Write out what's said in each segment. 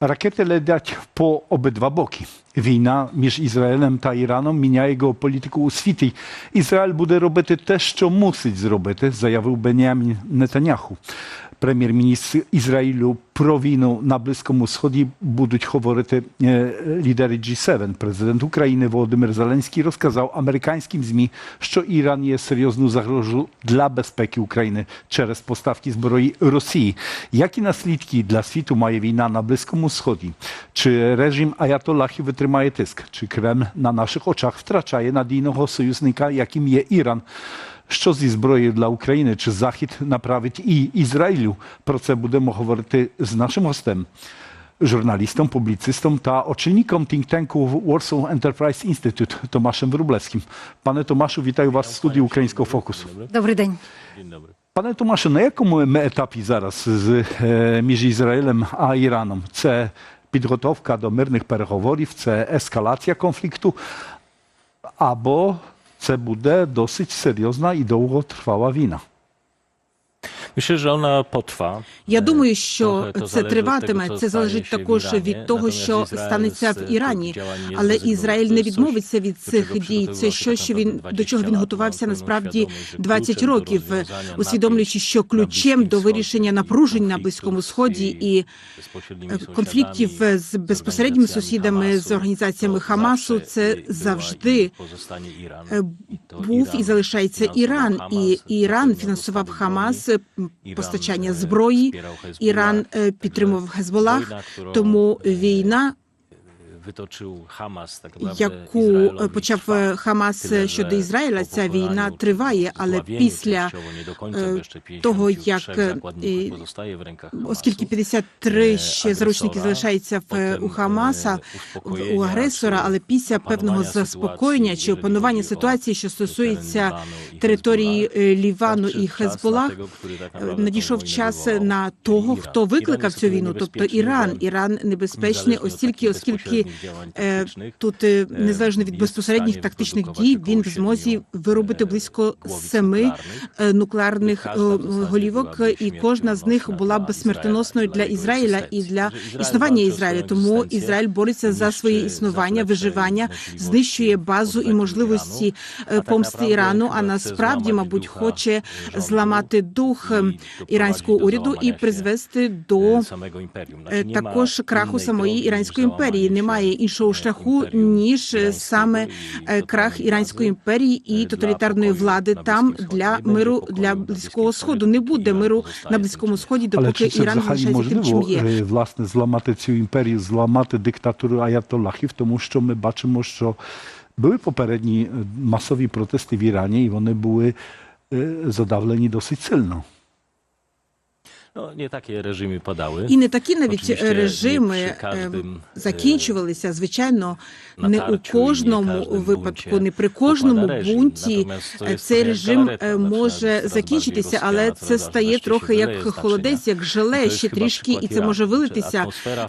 Ракети летять по обидва боки. Війна між Ізраїлем та Іраном міняє геополітику у світі. Ізраїль буде робити те, що мусить зробити, заявив Бенямін Нетаняху. Прем'єр-міністр Ізраїлю про війну на Близькому Сході будуть говорити лідери G7. Президент України Володимир Зеленський розказав американським ЗМІ, що Іран є серйозною загрозою для безпеки України через поставки зброї Росії. Які наслідки для світу має війна на Близькому Сході? Чи режим Аятолахів витримає тиск? Чи Кремль на наших очах втрачає надійного союзника, яким є Іран? Що зі зброєю для України? Чи Захід направить і Ізраїлю? Про це будемо говорити з нашим гостем, журналістом, публіцистом та очільником think-tanku Warsaw Enterprise Institute Tomaszem Wróblewskim. Пане Томашу, вітаю вас в студії Українського фокусу. Добрий день. Dzień dobry. Пане Томаше, на якому ми етапі зараз з, е, між Ізраїлем а Іраном? Це підготовка до мирних переговорів, це ескалація конфлікту, або це буде досить серйозна і довготривала Я E, думаю, що trochę to це триватиме. Це залежить також від того, що станеться в Ірані. Але. Ізраїль не відмовиться від цих дій. Це щось, що tak він до чого 20 він готувався насправді świadomość, że 20 kluczem do років, усвідомлюючи, що ключем до вирішення напружень на Близькому Сході і е, конфліктів з безпосередніми сусідами, з організаціями Хамасу, це завжди е, був і залишається Іран. І Іран фінансував Хамас, постачання е, зброї. Іран е, підтримував Хезболах. Тому війна, яку Ізраїлові, почав е, Хамас że щодо Ізраїля, ця війна триває, але після częściowo, nie do końca, е, bo jeszcze 53 того, як, е, оскільки 53 е, ще заручників агресора, залишається в у Хамаса, е, у агресора, але після певного заспокоєння чи опанування ситуації, що стосується території е, Лівану і Хезболах, е, надійшов час на того, хто викликав цю війну, тобто Іран. Іран небезпечний, оскільки, оскільки е, тут е, е, незалежно від безпосередніх тактичних дій, він в змозі виробити близько семи нуклеарних голівок, і кожна з них була б смертоносною для Ізраїля, і для існування Ізраїля. Тому Ізраїль бореться за своє існування, виживання, знищує базу і можливості помсти Ірану. А насправді, мабуть, хоче зламати дух е, іранського уряду і призвести до також краху самої іранської імперії. załamanie Немає іншого e, шляху ніж е, саме е, крах іранської імперії і тоталітарної влади там для миру для близького сходу. Не буде миру на близькому сході, Але допоки чи це Іран залишається тим, чим є. е, власне зламати цю імперію, зламати диктатуру аятолахів, тому що ми бачимо, що були попередні е, масові протести в Ірані, і вони були е, задавлені досить сильно. No, nie takie. І не такі навіть Oczywiście режими przy е, закінчувалися. Звичайно, не у кожному випадку, не при кожному бунті е, цей режим е, може закінчитися, але це стає трохи як холодець, як желе, ще трішки, і це може вилитися.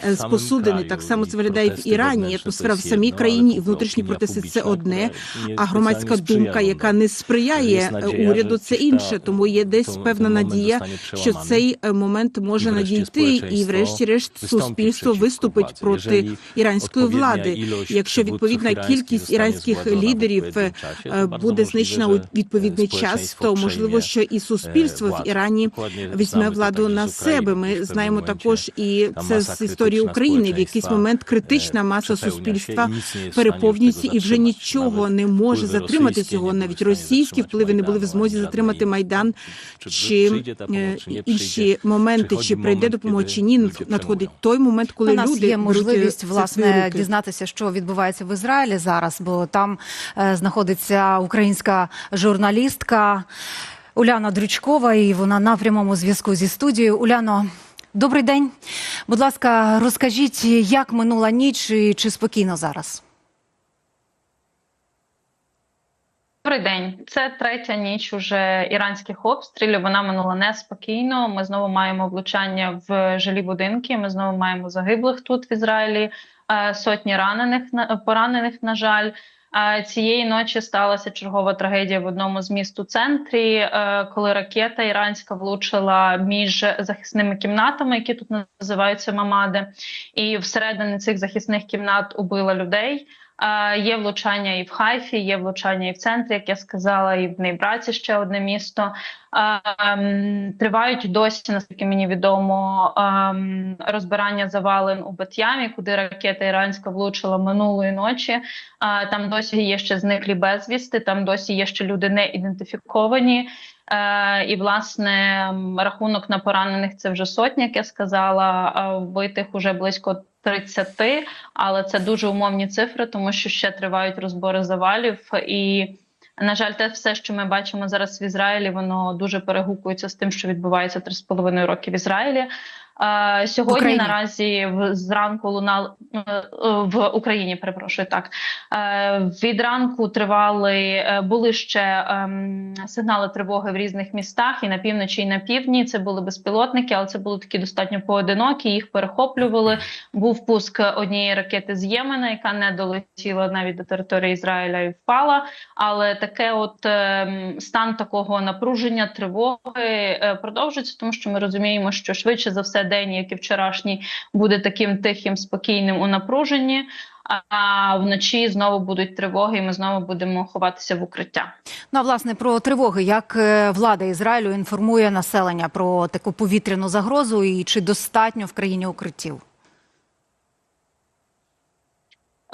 З посудини. Так само це виглядає в Ірані. Атмосфера в самій країні і внутрішні протести це одне, а громадська думка, яка не сприяє уряду, це інше. Тому є десь певна надія, що цей момент може надійти, і врешті-решт суспільство виступить проти іранської влади. Якщо відповідна кількість іранських лідерів е, е, буде знищена у відповідний e, час, то можливо, що і e, суспільство в. Ірані візьме владу на себе. Ми знаємо також і це з історії України. В якийсь момент критична маса суспільства переповнюється, і вже нічого не може затримати цього. Навіть російські впливи не були в змозі затримати майдан. Чи е, інші. Моменти, чи прийде допомога, чи ні, надходить той момент, коли У нас люди є можливість свої власне дізнатися, що відбувається в Ізраїлі зараз, бо там е, знаходиться українська журналістка Уляна Дрючкова, і вона на прямому зв'язку зі студією. Уляно, добрий день. Будь ласка, розкажіть, як минула ніч і чи спокійно зараз? Добрий день. Це третя ніч уже іранських обстрілів. Вона минула неспокійно. Ми знову маємо влучання в жилі будинки. Ми знову маємо загиблих тут в Ізраїлі, е, сотні ранених поранених. На жаль, цієї ночі сталася чергова трагедія в одному з міст у центрі, е, коли ракета іранська влучила між захисними кімнатами, які тут називаються мамади, і всередині цих захисних кімнат убила людей. Є влучання і в Хайфі, є влучання і в центрі, як я сказала, і в Нейбраці ще одне місто. Ем, Тривають досі, наскільки мені відомо, ем, розбирання завалин у Бат'ямі, куди ракета іранська влучила минулої ночі. Там досі є ще зниклі безвісти, там досі є ще люди не ідентифіковані. Е, і власне рахунок на поранених це вже сотня, як я сказала, вбитих уже близько 30, але це дуже умовні цифри, тому що ще тривають розбори завалів. І, на жаль, те все, що ми бачимо зараз в Ізраїлі, воно дуже перегукується з тим, що відбувається 3,5 роки в Ізраїлі. Сьогодні Україні. наразі в зранку лунал е, е, в Україні. Перепрошую так. Е, Від ранку тривали були ще ем, сигнали тривоги в різних містах і на півночі, і на півдні. Це були безпілотники, але це були такі достатньо поодинокі. Їх перехоплювали. Був пуск однієї ракети з Ємена, яка не долетіла навіть до території Ізраїля і впала. Але таке, от ем, стан такого напруження, тривоги продовжується, тому що ми розуміємо, що швидше за все день, як і вчорашній, буде таким тихим, спокійним у напруженні. А вночі знову будуть тривоги, і ми знову будемо ховатися в укриття. Ну, а власне, про тривоги. Як е, влада Ізраїлю інформує населення про таку повітряну загрозу і чи достатньо в країні укриттів? Е,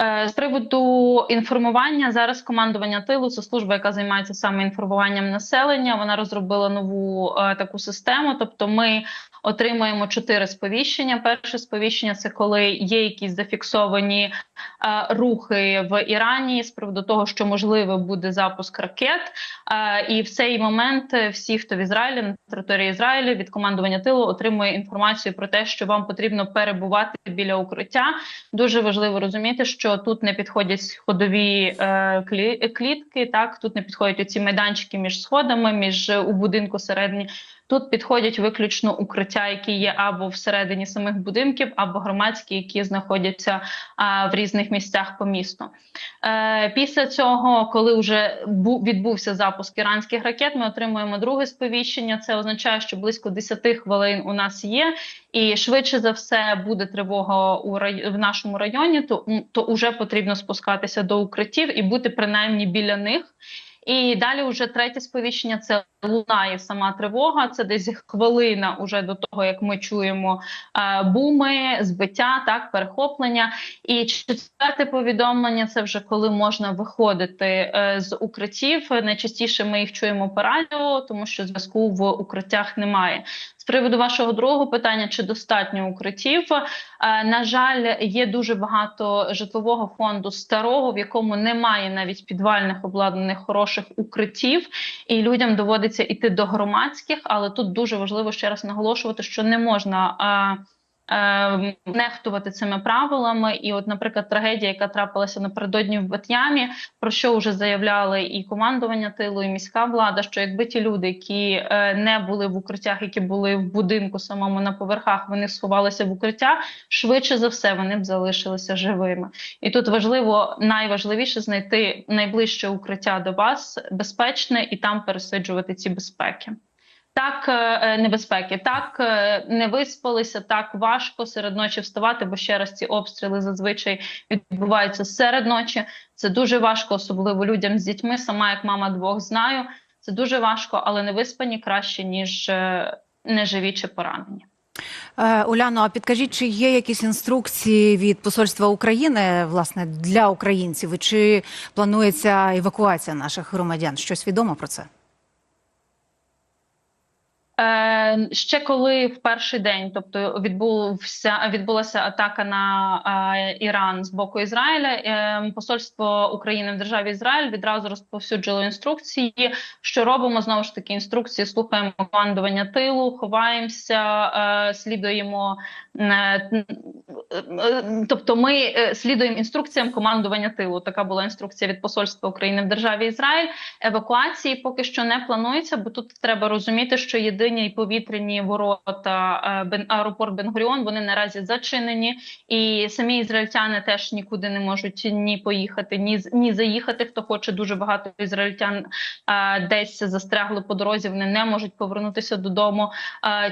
З приводу інформування зараз командування тилу це служба, яка займається саме інформуванням населення. Вона розробила нову е, таку систему. Тобто, ми отримуємо чотири сповіщення. Перше сповіщення це коли є якісь зафіксовані е, рухи в Ірані з приводу того, що можливо буде запуск ракет. Е, і в цей момент е, всі, хто в Ізраїлі на території Ізраїлю від командування тилу отримує інформацію про те, що вам потрібно перебувати біля укриття. Дуже важливо розуміти, що тут не підходять сходові е, клітки. Так тут не підходять оці майданчики між сходами, між е, у будинку середні. Тут підходять виключно укриття, які є або всередині самих будинків, або громадські, які знаходяться а, в різних місцях по місту. Е, після цього, коли вже бу- відбувся запуск іранських ракет, ми отримуємо друге сповіщення. Це означає, що близько 10 хвилин у нас є, і швидше за все буде тривога у рай... в нашому районі. То, то вже потрібно спускатися до укриттів і бути принаймні біля них. І далі вже третє сповіщення це лунає сама тривога. Це десь хвилина уже до того, як ми чуємо е, буми, збиття, так перехоплення. І четверте повідомлення це вже коли можна виходити е, з укриттів. Найчастіше ми їх чуємо по радіо, тому що зв'язку в укриттях немає. Приводу вашого другого питання, чи достатньо укриттів? Е, На жаль, є дуже багато житлового фонду старого, в якому немає навіть підвальних обладнаних хороших укриттів, і людям доводиться іти до громадських. Але тут дуже важливо ще раз наголошувати, що не можна. Е, Нехтувати цими правилами, і, от, наприклад, трагедія, яка трапилася напередодні в Бат'ямі, про що вже заявляли і командування тилу, і міська влада, що якби ті люди, які е, не були в укриттях, які були в будинку самому на поверхах, вони сховалися в укриття, швидше за все вони б залишилися живими. І тут важливо найважливіше знайти найближче укриття до вас, безпечне, і там пересиджувати ці безпеки. Так, е, небезпеки, так е, не виспалися, так важко серед ночі вставати, бо ще раз ці обстріли зазвичай відбуваються серед ночі. Це дуже важко, особливо людям з дітьми. Сама як мама двох знаю. Це дуже важко, але не виспані краще ніж е, неживі чи поранені. Е, Уляно, а підкажіть, чи є якісь інструкції від посольства України власне для українців? Чи планується евакуація наших громадян? Щось відомо про це? Е, ще коли в перший день, тобто відбувся відбулася атака на е, Іран з боку Ізраїля, е, посольство України в державі Ізраїль відразу розповсюджило інструкції. Що робимо знову ж таки інструкції? Слухаємо командування тилу, ховаємося, е, слідуємо. Е, е, Тобто, ми е, слідуємо інструкціям командування тилу. Така була інструкція від посольства України в державі Ізраїль. Евакуації поки що не планується, бо тут треба розуміти, що єдине повітряні ворота аеропорт Бенгуріон. Вони наразі зачинені, і самі ізраїльтяни теж нікуди не можуть ні поїхати, ні ні заїхати. Хто хоче дуже багато ізраїльтян десь застрягли по дорозі. Вони не можуть повернутися додому.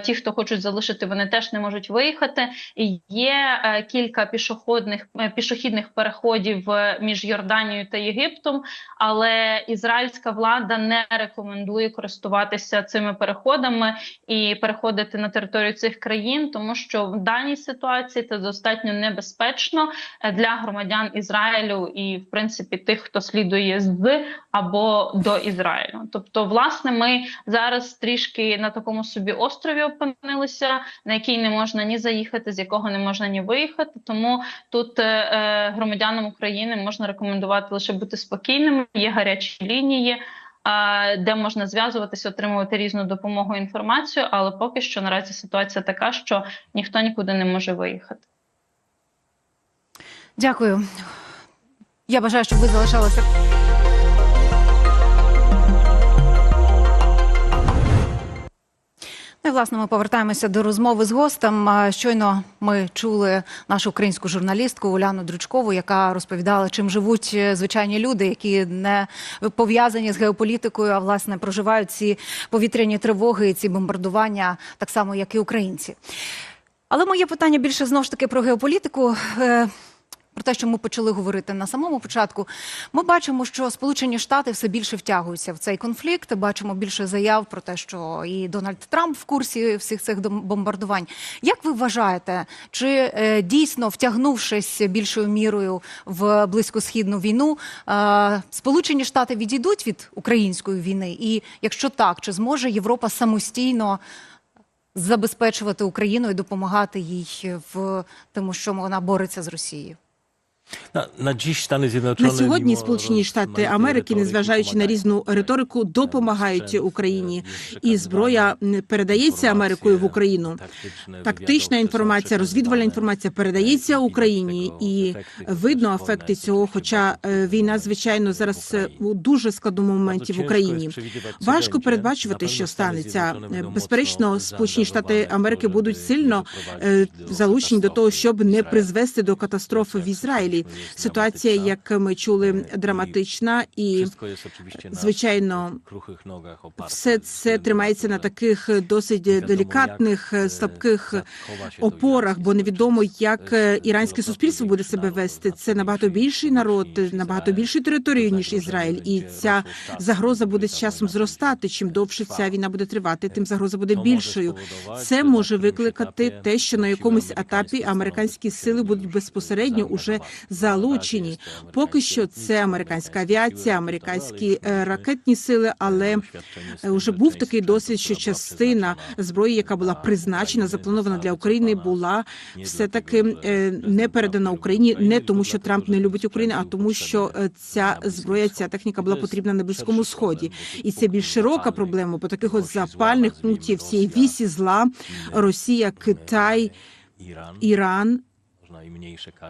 Ті, хто хочуть залишити, вони теж не можуть виїхати. І Є е, кілька пішохідних е, пішохідних переходів е, між Йорданією та Єгиптом, але ізраїльська влада не рекомендує користуватися цими переходами і переходити на територію цих країн, тому що в даній ситуації це достатньо небезпечно для громадян Ізраїлю і, в принципі, тих, хто слідує з або до Ізраїлю. Тобто, власне, ми зараз трішки на такому собі острові опинилися, на який не можна ні заїхати, з якого не можна ні виїхати. Тому тут е, е, громадянам України можна рекомендувати лише бути спокійними. Є гарячі лінії. е, Де можна зв'язуватися, отримувати різну допомогу і інформацію, але поки що наразі ситуація така, що ніхто нікуди не може виїхати. Дякую. Я бажаю, щоб ви залишалися. Власне ми повертаємося до розмови з гостем. Щойно ми чули нашу українську журналістку Уляну Дрючкову, яка розповідала, чим живуть е, звичайні люди, які не пов'язані з геополітикою, а власне проживають ці повітряні тривоги, і ці бомбардування, так само як і українці. Але моє питання більше знову ж таки про геополітику. Про те, що ми почали говорити на самому початку, ми бачимо, що Сполучені Штати все більше втягуються в цей конфлікт. Бачимо більше заяв про те, що і Дональд Трамп в курсі всіх цих бомбардувань. Як ви вважаєте, чи е, дійсно втягнувшись більшою мірою в близькосхідну війну, е, Сполучені Штати відійдуть від української війни? І якщо так, чи зможе Європа самостійно? забезпечувати Україну і допомагати їй в тому, що вона бореться з Росією. Na, na dziś Stany Zjednoczone... На сьогодні Сполучені Штати Америки, незважаючи на різну риторику, допомагають Україні, і зброя передається Америкою в Україну. Тактична інформація, розвідувальна інформація передається Україні, і видно ефекти цього. Хоча е, війна, звичайно, зараз е, у дуже складному моменті в Україні. Важко передбачувати, що станеться. Е, Безперечно, Сполучені Штати Америки будуть сильно е, залучені до того, щоб не призвести до катастрофи в Ізраїлі. Ситуація, як ми чули, драматична і звичайно, все це тримається на таких досить делікатних, слабких опорах, бо невідомо, як е, іранське суспільство буде себе вести. Це набагато більший народ, набагато більшою територією ніж Ізраїль, і ця загроза буде з часом зростати. Чим довше ця війна буде тривати, тим загроза буде більшою. Це може викликати те, що на якомусь етапі американські сили будуть безпосередньо уже залучені. Поки що це американська авіація, американські е, ракетні сили, але е, вже був такий досвід, що частина зброї, яка була призначена, запланована для України, була все таки не передана Україні, не тому, що Трамп не любить Україну, а тому, що е, ця зброя, ця техніка була потрібна на близькому сході, і це більш широка проблема, бо таких от запальних пунктів всієї вісі зла Росія, Китай, Іран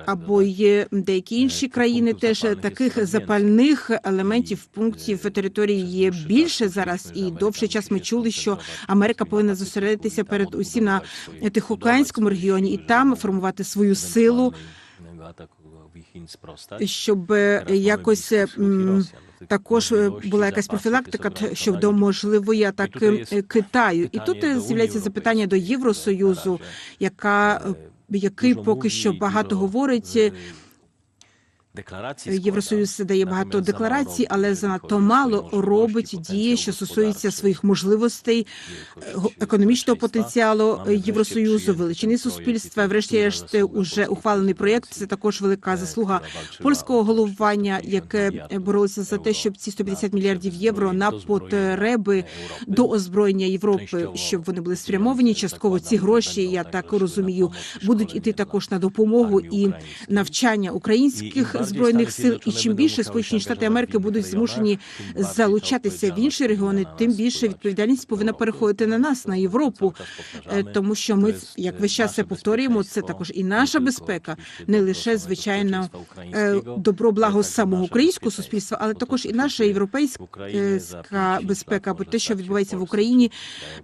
або є деякі інші країни. Теж таких запальних елементів пунктів території є більше зараз. І довший час ми чули, що Америка повинна зосередитися перед усім на Тихоокеанському регіоні і там формувати свою силу, щоб е, якось також е, була якась профілактика щодо можливої атаки е, Китаю. І тут е, з'являється запитання до Євросоюзу, яка е, який поки що багато говорить. Е, Євросоюз дає багато декларацій, але занадто мало робить дії, що стосуються своїх можливостей, е, економічного потенціалу е, Євросоюзу, величини суспільства. Врешті-решт, уже ухвалений проєкт. Це також велика заслуга польського головування, яке боролося за те, щоб ці 150 мільярдів євро на потреби до озброєння Європи, щоб вони були спрямовані. Частково ці гроші, я так розумію, будуть іти також на допомогу і навчання українських збройних сил, і чим більше Сполучені Штати Америки будуть змушені залучатися в інші регіони, тим більше відповідальність повинна переходити на нас, на Європу, Е, тому що ми, як весь час це повторюємо, це також і наша безпека, не лише звичайно е, добро благо самого українського суспільства, але також і наша європейська безпека, бо те, що відбувається в Україні,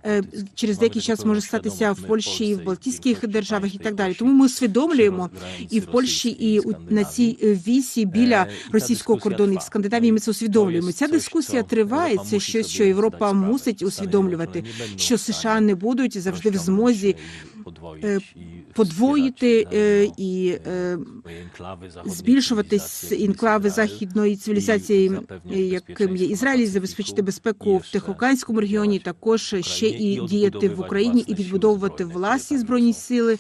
е, через деякий час може статися в Польщі, в Балтійських державах і так далі. Тому ми усвідомлюємо і в Польщі, і на цій е, вісі біля російського кордону, і в Скандинавії ми це усвідомлюємо. Ця дискусія триває. Це щось, що Європа мусить усвідомлювати, що США не будуть завжди в змозі е, подвоїти е, і е, збільшувати інклави західної цивілізації, е, яким є Ізраїль, забезпечити безпеку в Тихоокеанському регіоні, також ще і діяти в Україні і відбудовувати власні збройні сили,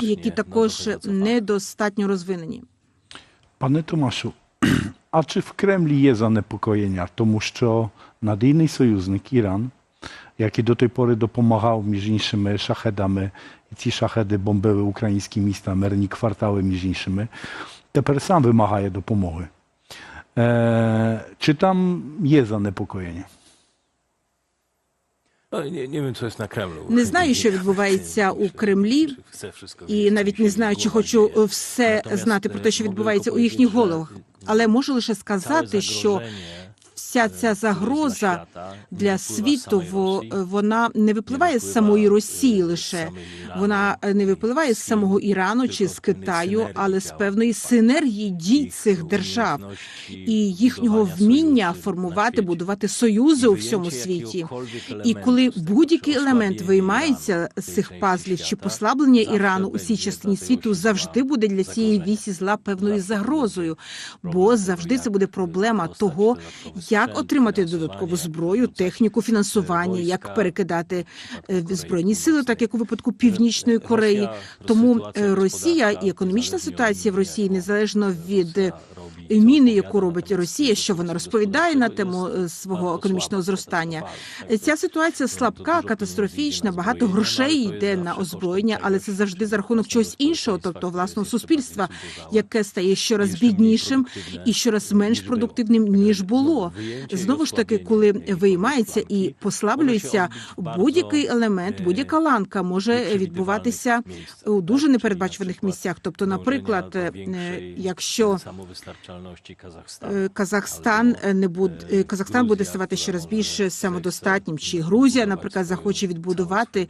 які також недостатньо розвинені. Пане Томашу, а чи в Кремлі є занепокоєння, тому що надійний союзник Іран, який до tej pory допомагав між іншими шахедами, і ці шахеди бомбили українські міста, мирні квартали між іншими, тепер сам вимагає допомоги. Е, чи там є занепокоєння? Nie, nie wiem, co jest na Kremlu. Не знаю, що відбувається у Кремлі, і навіть не знаю, чи хочу все знати про те, що відбувається у їхніх головах. Але можу лише сказати, що вся ця загроза для світу во- вона не випливає з самої Росії лише. вона не випливає з самого Ірану чи з Китаю, але з певної синергії дій цих держав. і їхнього вміння формувати, будувати союзи у всьому світі. І коли будь-який елемент виймається з цих пазлів чи послаблення Ірану у цій частині світу, завжди буде для цієї вісі зла певною загрозою, бо завжди це буде проблема того, як отримати додаткову зброю, техніку, фінансування, як перекидати е, збройні сили, так як у випадку Північної Кореї. Тому е, Росія і економічна ситуація в Росії незалежно від міни, яку робить Росія, що вона розповідає на тему е, свого економічного зростання. Ця ситуація слабка, катастрофічна. Багато грошей йде на озброєння, але це завжди за рахунок чогось іншого, тобто власного суспільства, яке стає щораз біднішим і щораз менш продуктивним ніж було. Знову ж таки, коли виймається і послаблюється будь-який елемент, будь-яка ланка може відбуватися у дуже непередбачуваних місцях. Тобто, наприклад, е, якщо Казахстан. Е, не буде е, Казахстан буде ставати щораз більш самодостатнім, чи Грузія, наприклад, захоче відбудувати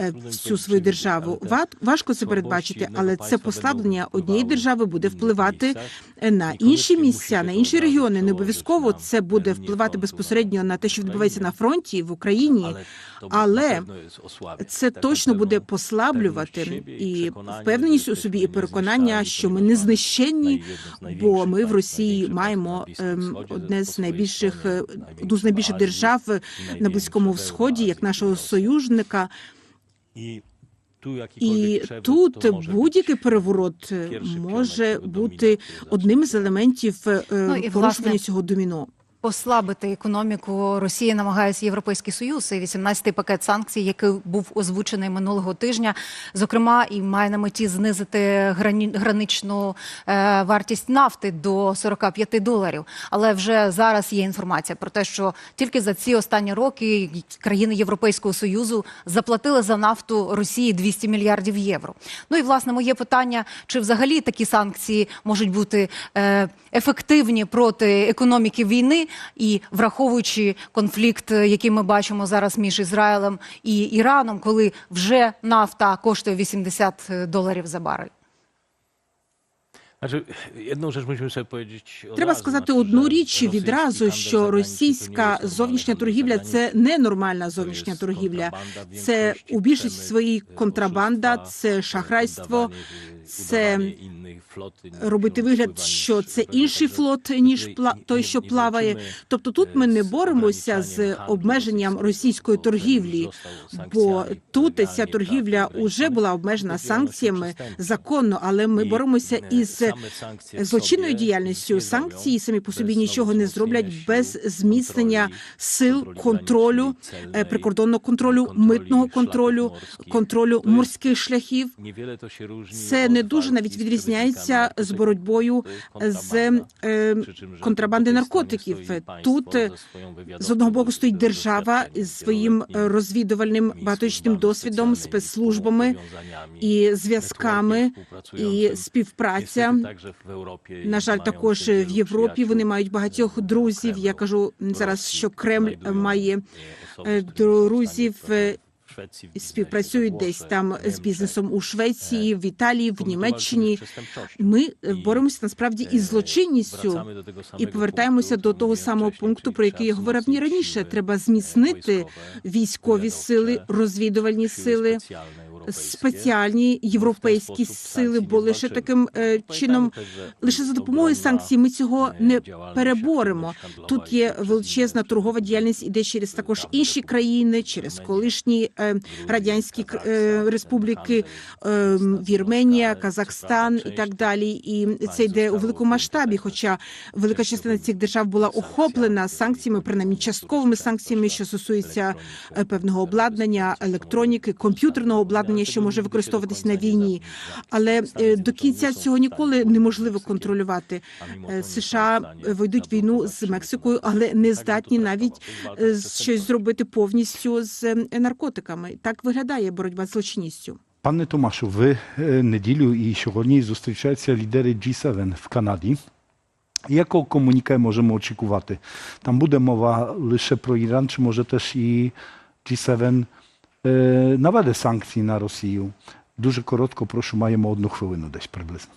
е, всю свою державу. Ва- Важко це передбачити, але це послаблення однієї держави буде впливати е, на інші місця, на інші регіони. Не обов'язково це буде впливати безпосередньо на те, що відбувається на фронті в Україні, але це точно буде послаблювати і впевненість у собі, і переконання, що ми не знищенні, бо ми в Росії маємо ем, одне з найбільших е, одну з найбільших держав на близькому сході, як нашого союзника. І тут будь-який переворот е, може бути одним з елементів е, Ну, порушення власне, цього доміно. Послабити економіку Росії намагається Європейський Союз і 18-й пакет санкцій, який був озвучений минулого тижня, зокрема, і має на меті знизити грані, граничну е, вартість нафти до 45 доларів. Але вже зараз є інформація про те, що тільки за ці останні роки країни Європейського Союзу заплатили за нафту Росії 200 мільярдів євро. Ну і власне моє питання: чи взагалі такі санкції можуть бути е, ефективні проти економіки війни, і враховуючи конфлікт, е, який ми бачимо зараз між Ізраїлем і Іраном, коли вже нафта коштує 80 доларів за барель? Powiedzieć od Треба сказати одну річ відразу, що російська зовнішня торгівля це не нормальна зовнішня торгівля. Це у більшості своїй контрабанда, це шахрайство, це робити вигляд, що це інший флот ніж той, що плаває. Тобто тут ми не боремося з обмеженням російської торгівлі, бо тут ця торгівля вже була обмежена санкціями законно, але ми боремося із злочинною діяльністю. Санкції самі по собі нічого не зроблять без зміцнення сил контролю е, прикордонного контролю, митного контролю, контролю морських шляхів. To się Це не дуже навіть відрізняється з боротьбою з е, контрабанди наркотиків. Тут е, з одного боку стоїть держава із своїм е, розвідувальним багаторічним досвідом, спецслужбами і зв'язками, і співпраця. На жаль, також в Європі вони мають багатьох друзів. Я кажу зараз, що Кремль має е, друзів. Е, Співпрацюють десь там з бізнесом у Швеції, в Італії, в Німеччині. Ми е, боремося насправді із злочинністю і повертаємося до того самого пункту, про який я говорив ні раніше. Треба зміцнити військові сили, розвідувальні сили, спеціальні європейські сили, бо лише таким е, чином, лише за допомогою санкцій, ми цього не переборемо. Тут є величезна торгова діяльність, іде через також інші країни, через колишні е, радянські е, республіки, е, Вірменія, Казахстан і так далі. І це йде у великому масштабі. Хоча велика частина цих держав була охоплена санкціями, принаймні частковими санкціями, що стосується е, певного обладнання, електроніки, комп'ютерного обладнання, що може використовуватись на війні. Але е, до кінця цього ніколи неможливо контролювати. Е, США ведуть війну з Мексикою, але не здатні навіть е, щось зробити повністю з наркотиками. Так виглядає боротьба з злочинністю. Пане Томашу, ви неділю і сьогодні зустрічаються лідери G7 в Канаді. Якого комуніке можемо очікувати? Там буде мова лише про Іран, чи може теж і G7 е, наведе санкції на Росію? Дуже коротко, прошу, маємо одну хвилину десь приблизно.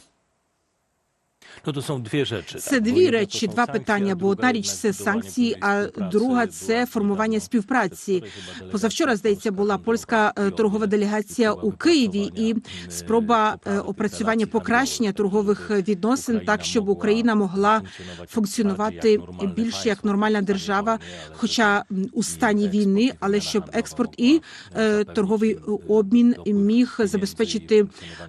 No to są dwie rzeczy. Це дві речі, два питання. Бо одна річ це санкції, а друга це формування співпраці. Позавчора здається була польська торгова делегація у Києві і спроба опрацювання покращення торгових відносин так, щоб Україна могла функціонувати більше як нормальна держава, хоча у стані війни, але щоб експорт і торговий обмін міг забезпечити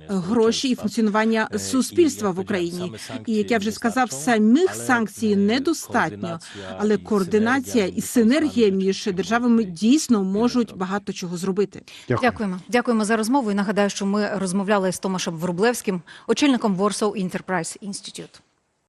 гроші і функціонування суспільства в Україні. І як я вже сказав, самих санкцій недостатньо, але координація і синергія між державами дійсно можуть багато чого зробити. Дякуємо. Дякуємо за розмову. І нагадаю, що ми розмовляли з Томашем Врублевським, очільником Warsaw Enterprise Institute.